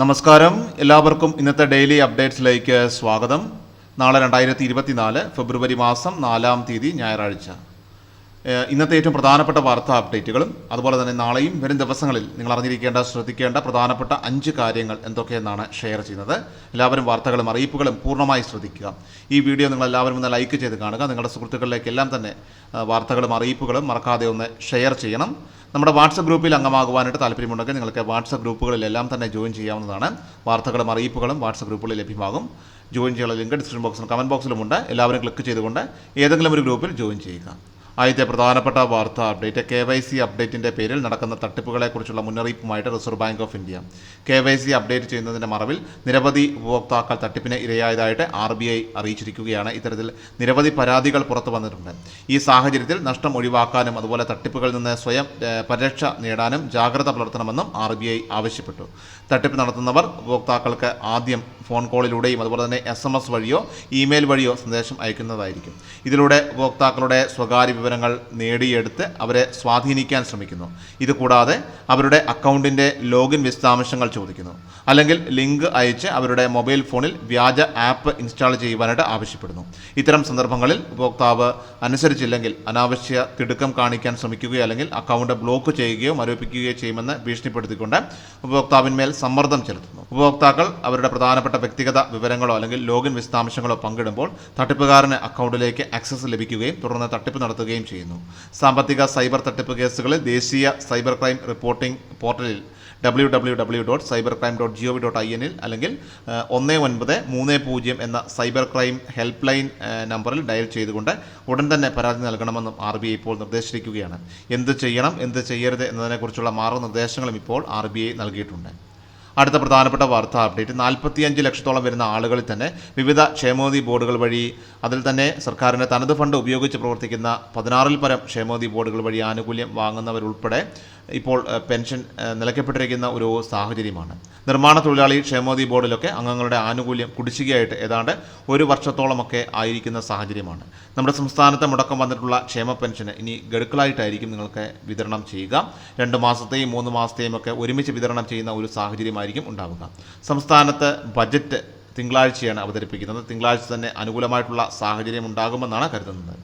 നമസ്കാരം. എല്ലാവർക്കും ഇന്നത്തെ ഡെയിലി അപ്ഡേറ്റ്സിലേക്ക് സ്വാഗതം. നാളെ രണ്ടായിരത്തി ഇരുപത്തിനാല് ഫെബ്രുവരി മാസം നാലാം തീയതി ഞായറാഴ്ച. ഇന്നത്തെ ഏറ്റവും പ്രധാനപ്പെട്ട വാർത്താ അപ്ഡേറ്റുകളും അതുപോലെ തന്നെ നാളെയും വരും ദിവസങ്ങളിൽ നിങ്ങൾ അറിഞ്ഞിരിക്കേണ്ട ശ്രദ്ധിക്കേണ്ട പ്രധാനപ്പെട്ട അഞ്ച് കാര്യങ്ങൾ എന്തൊക്കെയെന്നാണ് ഷെയർ ചെയ്യുന്നത്. എല്ലാവരും വാർത്തകളും അറിയിപ്പുകളും പൂർണമായി ശ്രദ്ധിക്കുക. ഈ വീഡിയോ നിങ്ങൾ എല്ലാവരും ഒന്ന് ലൈക്ക് ചെയ്ത് കാണുക. നിങ്ങളുടെ സുഹൃത്തുക്കളിലേക്ക് എല്ലാം തന്നെ വാർത്തകളും അറിയിപ്പുകളും മറക്കാതെ ഒന്ന് ഷെയർ ചെയ്യണം. നമ്മുടെ വാട്സപ്പ് ഗ്രൂപ്പിൽ അംഗമാകുവാനായിട്ട് താല്പര്യമുണ്ടെങ്കിൽ നിങ്ങൾക്ക് വാട്സപ്പ് ഗ്രൂപ്പുകളിലെല്ലാം തന്നെ ജോയിൻ ചെയ്യാവുന്നതാണ്. വാർത്തകളും അറിയിപ്പുകളും വാട്സപ്പ് ഗ്രൂപ്പുകളിൽ ലഭ്യമാകും. ജോയിൻ ചെയ്യാനുള്ള ലിങ്ക് ഡിസ്ക്രിപ്ഷൻ ബോക്സിലും കമന്റ് ബോക്സിലുമുണ്ട് എല്ലാവരും ക്ലിക്ക് ചെയ്തുകൊണ്ട് ഏതെങ്കിലും ഒരു ഗ്രൂപ്പിൽ ജോയിൻ ചെയ്യുക. ആദ്യത്തെ പ്രധാനപ്പെട്ട വാർത്താ അപ്ഡേറ്റ്. കെ വൈ സി അപ്ഡേറ്റിന്റെ പേരിൽ നടക്കുന്ന തട്ടിപ്പുകളെക്കുറിച്ചുള്ള മുന്നറിയിപ്പുമായിട്ട് reserve bank of India. K Y C update ചെയ്യുന്നതിന്റെ മറവിൽ നിരവധി ഉപഭോക്താക്കൾ തട്ടിപ്പിന് ഇരയായതായിട്ട് ആർ ബി ഐ അറിയിച്ചിരിക്കുകയാണ്. ഇത്തരത്തിൽ നിരവധി പരാതികൾ പുറത്തു വന്നിട്ടുണ്ട്. ഈ സാഹചര്യത്തിൽ നഷ്ടം ഒഴിവാക്കാനും അതുപോലെ തട്ടിപ്പുകളിൽ നിന്ന് സ്വയം പരിരക്ഷ നേടാനും ജാഗ്രത പുലർത്തണമെന്നും ആർ ബി ഐ ആവശ്യപ്പെട്ടു. തട്ടിപ്പ് നടത്തുന്നവർ ഉപഭോക്താക്കൾക്ക് ആദ്യം ഫോൺ കോളിലൂടെയും അതുപോലെ തന്നെ എസ് എം എസ് വഴിയോ ഇമെയിൽ വഴിയോ സന്ദേശം അയക്കുന്നതായിരിക്കും. ഇതിലൂടെ ഉപഭോക്താക്കളുടെ സ്വകാര്യ വിവരങ്ങൾ നേടിയെടുത്ത് അവരെ സ്വാധീനിക്കാൻ ശ്രമിക്കുന്നു. ഇതുകൂടാതെ അവരുടെ അക്കൗണ്ടിന്റെ ലോഗിൻ വിശദാംശങ്ങൾ ചോദിക്കുന്നു. അല്ലെങ്കിൽ ലിങ്ക് അയച്ച് അവരുടെ മൊബൈൽ ഫോണിൽ വ്യാജ ആപ്പ് ഇൻസ്റ്റാൾ ചെയ്യുവാനായിട്ട് ആവശ്യപ്പെടുന്നു. ഇത്തരം സന്ദർഭങ്ങളിൽ ഉപഭോക്താവ് അനുസരിച്ചില്ലെങ്കിൽ അനാവശ്യ തിടുക്കം കാണിക്കാൻ ശ്രമിക്കുകയോ അല്ലെങ്കിൽ അക്കൗണ്ട് ബ്ലോക്ക് ചെയ്യുകയോ മരവിപ്പിക്കുകയോ ചെയ്യുമെന്ന് ഭീഷണിപ്പെടുത്തിക്കൊണ്ട് ഉപഭോക്താവിന്മേൽ സമ്മർദ്ദം ചെലുത്തുന്നു. ഉപഭോക്താക്കൾ അവരുടെ പ്രധാനപ്പെട്ട വ്യക്തിഗത വിവരങ്ങളോ അല്ലെങ്കിൽ ലോഗിൻ വിശദാംശങ്ങളോ പങ്കിടുമ്പോൾ തട്ടിപ്പുകാരന് അക്കൗണ്ടിലേക്ക് ആക്സസ് ലഭിക്കുകയും തുടർന്ന് തട്ടിപ്പ് നടത്തുകയും ചെയ്യുന്നു. സാമ്പത്തിക സൈബർ തട്ടിപ്പ് കേസുകളിൽ ദേശീയ സൈബർ ക്രൈം റിപ്പോർട്ടിംഗ് പോർട്ടലിൽ W W W dot cyber crime dot G V dot I എന്നിൽ അല്ലെങ്കിൽ ഒന്ന് ഒൻപത് മൂന്ന് പൂജ്യം എന്ന സൈബർ ക്രൈം ഹെൽപ്പ് ലൈൻ നമ്പറിൽ ഡയൽ ചെയ്തുകൊണ്ട് ഉടൻ തന്നെ പരാതി നൽകണമെന്നും ആർ ബി ഐ ഇപ്പോൾ നിർദ്ദേശിച്ചിരിക്കുകയാണ്. എന്ത് ചെയ്യണം എന്ത് ചെയ്യരുത് എന്നതിനെക്കുറിച്ചുള്ള മാർഗനിർദ്ദേശങ്ങളും ഇപ്പോൾ ആർ ബി ഐ നൽകിയിട്ടുണ്ട്. അടുത്ത പ്രധാനപ്പെട്ട വാർത്ത അപ്ഡേറ്റ് നാൽപ്പത്തിയഞ്ച് ലക്ഷത്തോളം വരുന്ന ആളുകളിൽ തന്നെ വിവിധ ക്ഷേമോദി ബോർഡുകൾ വഴി അതിൽ തന്നെ സർക്കാരിന്റെ തനത് ഫണ്ട് ഉപയോഗിച്ച് പ്രവർത്തിക്കുന്ന പതിനാറിൽ പരം ക്ഷേമോദി ബോർഡുകൾ വഴി ആനുകൂല്യം വാങ്ങുന്നവരുൾപ്പെടെ ഇപ്പോൾ പെൻഷൻ നിലയ്ക്കപ്പെട്ടിരിക്കുന്ന ഒരു സാഹചര്യമാണ്. നിർമ്മാണ തൊഴിലാളി ക്ഷേമോദി ബോർഡിലൊക്കെ അംഗങ്ങളുടെ ആനുകൂല്യം കുടിശ്ശികയായിട്ട് ഏതാണ്ട് ഒരു വർഷത്തോളമൊക്കെ ആയിരിക്കുന്ന സാഹചര്യമാണ്. നമ്മുടെ സംസ്ഥാനത്ത് മുടക്കം വന്നിട്ടുള്ള ക്ഷേമ പെൻഷന് ഇനി ഗഡുക്കളായിട്ടായിരിക്കും നിങ്ങൾക്ക് വിതരണം ചെയ്യുക. രണ്ട് മാസത്തെയും മൂന്ന് മാസത്തെയും ഒക്കെ ഒരുമിച്ച് വിതരണം ചെയ്യുന്ന ഒരു സാഹചര്യമായിരിക്കും ഉണ്ടാവുക. സംസ്ഥാനത്ത് ബജറ്റ് തിങ്കളാഴ്ചയാണ് അവതരിപ്പിക്കുന്നത്. തിങ്കളാഴ്ച തന്നെ അനുകൂലമായിട്ടുള്ള സാഹചര്യം ഉണ്ടാകുമെന്നാണ് കരുതുന്നത്.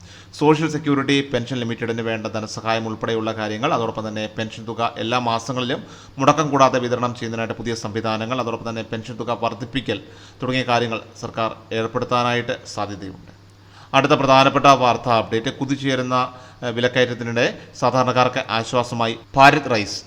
സോഷ്യൽ സെക്യൂരിറ്റി പെൻഷൻ ലിമിറ്റഡിന് വേണ്ട ധനസഹായം ഉൾപ്പെടെയുള്ള കാര്യങ്ങൾ അതോടൊപ്പം തന്നെ പെൻഷൻ തുക എല്ലാ മാസങ്ങളിലും മുടക്കം കൂടാതെ വിതരണം ചെയ്യുന്നതിനായിട്ട് പുതിയ സംവിധാനങ്ങൾ അതോടൊപ്പം തന്നെ പെൻഷൻ തുക വർദ്ധിപ്പിക്കൽ തുടങ്ങിയ കാര്യങ്ങൾ സർക്കാർ ഏർപ്പെടുത്താനായിട്ട് സാധ്യതയുണ്ട്. അടുത്ത പ്രധാനപ്പെട്ട വാർത്താ അപ്ഡേറ്റ് കുതിച്ചുയരുന്ന വിലക്കയറ്റത്തിനിടെ സാധാരണക്കാർക്ക് ആശ്വാസമായി. ഭാരത് റൈസ്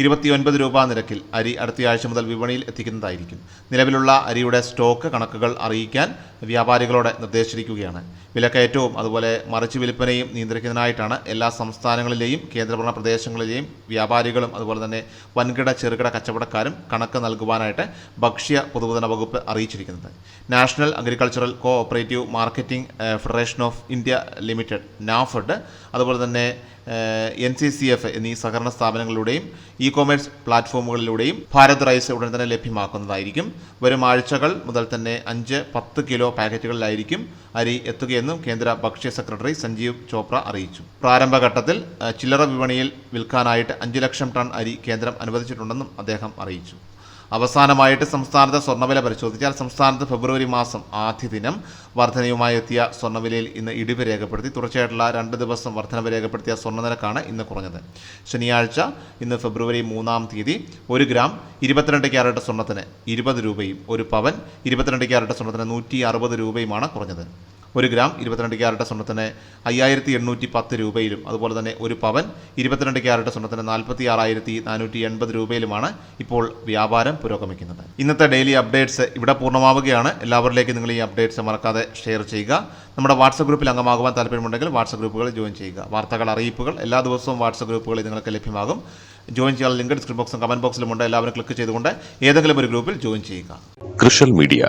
ഇരുപത്തിയൊൻപത് രൂപ നിരക്കിൽ അരി അടുത്തയാഴ്ച മുതൽ വിപണിയിൽ എത്തിക്കുന്നതായിരിക്കും. നിലവിലുള്ള അരിയുടെ സ്റ്റോക്ക് കണക്കുകൾ അറിയിക്കാൻ വ്യാപാരികളോട് നിർദ്ദേശിച്ചിരിക്കുകയാണ്. വിലക്കയറ്റവും അതുപോലെ മറിച്ച് വിൽപ്പനയും നിയന്ത്രിക്കുന്നതിനായിട്ടാണ് എല്ലാ സംസ്ഥാനങ്ങളിലെയും കേന്ദ്രഭരണ പ്രദേശങ്ങളിലെയും വ്യാപാരികളും അതുപോലെ തന്നെ വൻകിട ചെറുകിട കച്ചവടക്കാരും കണക്ക് നൽകുവാനായിട്ട് ഭക്ഷ്യ പൊതുവിതരണ വകുപ്പ് അറിയിച്ചിരിക്കുന്നത്. National Agricultural Cooperative Marketing Federation of India Limited NAFED അതുപോലെ തന്നെ എൻ സി സി എഫ് എന്നീ സഹകരണ സ്ഥാപനങ്ങളിലൂടെയും ഇ കൊമേഴ്സ് പ്ലാറ്റ്ഫോമുകളിലൂടെയും ഭാരത് റൈസ് ഉടൻ തന്നെ ലഭ്യമാക്കുന്നതായിരിക്കും. വരും ആഴ്ചകൾ മുതൽ തന്നെ അഞ്ച് പത്ത് കിലോ പാക്കറ്റുകളിലായിരിക്കും അരി എത്തുകയെന്നും കേന്ദ്ര ഭക്ഷ്യ സെക്രട്ടറി സഞ്ജീവ് ചോപ്ര അറിയിച്ചു. പ്രാരംഭഘട്ടത്തിൽ ചില്ലറ വിപണിയിൽ വിൽക്കാനായിട്ട് അഞ്ച് ലക്ഷം ടൺ അരി കേന്ദ്രം അനുവദിച്ചിട്ടുണ്ടെന്നും അദ്ദേഹം അറിയിച്ചു. അവസാനമായിട്ട് സംസ്ഥാനത്തെ സ്വർണവില പരിശോധിച്ചാൽ സംസ്ഥാനത്ത് ഫെബ്രുവരി മാസം ആദ്യ ദിനം വർധനയുമായി എത്തിയ സ്വർണവിലയിൽ ഇന്ന് ഇടിവ് രേഖപ്പെടുത്തി. തുടർച്ചയായിട്ടുള്ള രണ്ട് ദിവസം വർധനവ് രേഖപ്പെടുത്തിയ സ്വർണനിരക്കാണ് ഇന്ന് കുറഞ്ഞത്. ശനിയാഴ്ച ഇന്ന് ഫെബ്രുവരി മൂന്നാം തീയതി ഒരു ഗ്രാം ഇരുപത്തിരണ്ട് ക്യാരറ്റ് സ്വർണത്തിന് ഇരുപത് രൂപയും ഒരു പവൻ ഇരുപത്തിരണ്ട് ക്യാരറ്റ് സ്വർണത്തിന് നൂറ്റി അറുപത് രൂപയുമാണ് കുറഞ്ഞത്. ഒരു ഗ്രാം ഇരുപത്തിരണ്ട് ക്യാരറ്റ് സ്വർണത്തിന് അയ്യായിരത്തി എണ്ണൂറ്റി പത്ത് രൂപയിലും അതുപോലെ തന്നെ ഒരു പവൻ ഇരുപത്തിരണ്ട് ക്യാരറ്റ് സ്വർണത്തിന് നാൽപ്പത്തി ആറായിരത്തി നാനൂറ്റി എൺപത് രൂപയിലുമാണ് ഇപ്പോൾ വ്യാപാരം പുരോഗമിക്കുന്നത്. ഇന്നത്തെ ഡെയിലി അപ്ഡേറ്റ്സ് ഇവിടെ പൂർണമാവുകയാണ്. എല്ലാവരിലേക്കും നിങ്ങൾ ഈ അപ്ഡേറ്റ്സ് മറക്കാതെ ഷെയർ ചെയ്യുക. നമ്മുടെ വാട്സപ്പ് ഗ്രൂപ്പിൽ അംഗമാകുവാൻ താല്പര്യമുണ്ടെങ്കിൽ വാട്സപ്പ് ഗ്രൂപ്പുകൾ ജോയിൻ ചെയ്യുക. വാർത്തകൾ അറിയിപ്പുകൾ എല്ലാ ദിവസവും വാട്സപ്പ് ഗ്രൂപ്പുകളിൽ നിങ്ങൾക്ക് ലഭ്യമാകും. ജോയിൻ ചെയ്യാൻ ലിങ്ക് ഡിസ്ക്രിപ്ഷൻ ബോക്സും കമന്റ് ബോക്സിലുമുണ്ട് എല്ലാവരും ക്ലിക്ക് ചെയ്തുകൊണ്ട് ഏതെങ്കിലും ഒരു ഗ്രൂപ്പിൽ ജോയിൻ ചെയ്യുക. കൃഷൽ മീഡിയ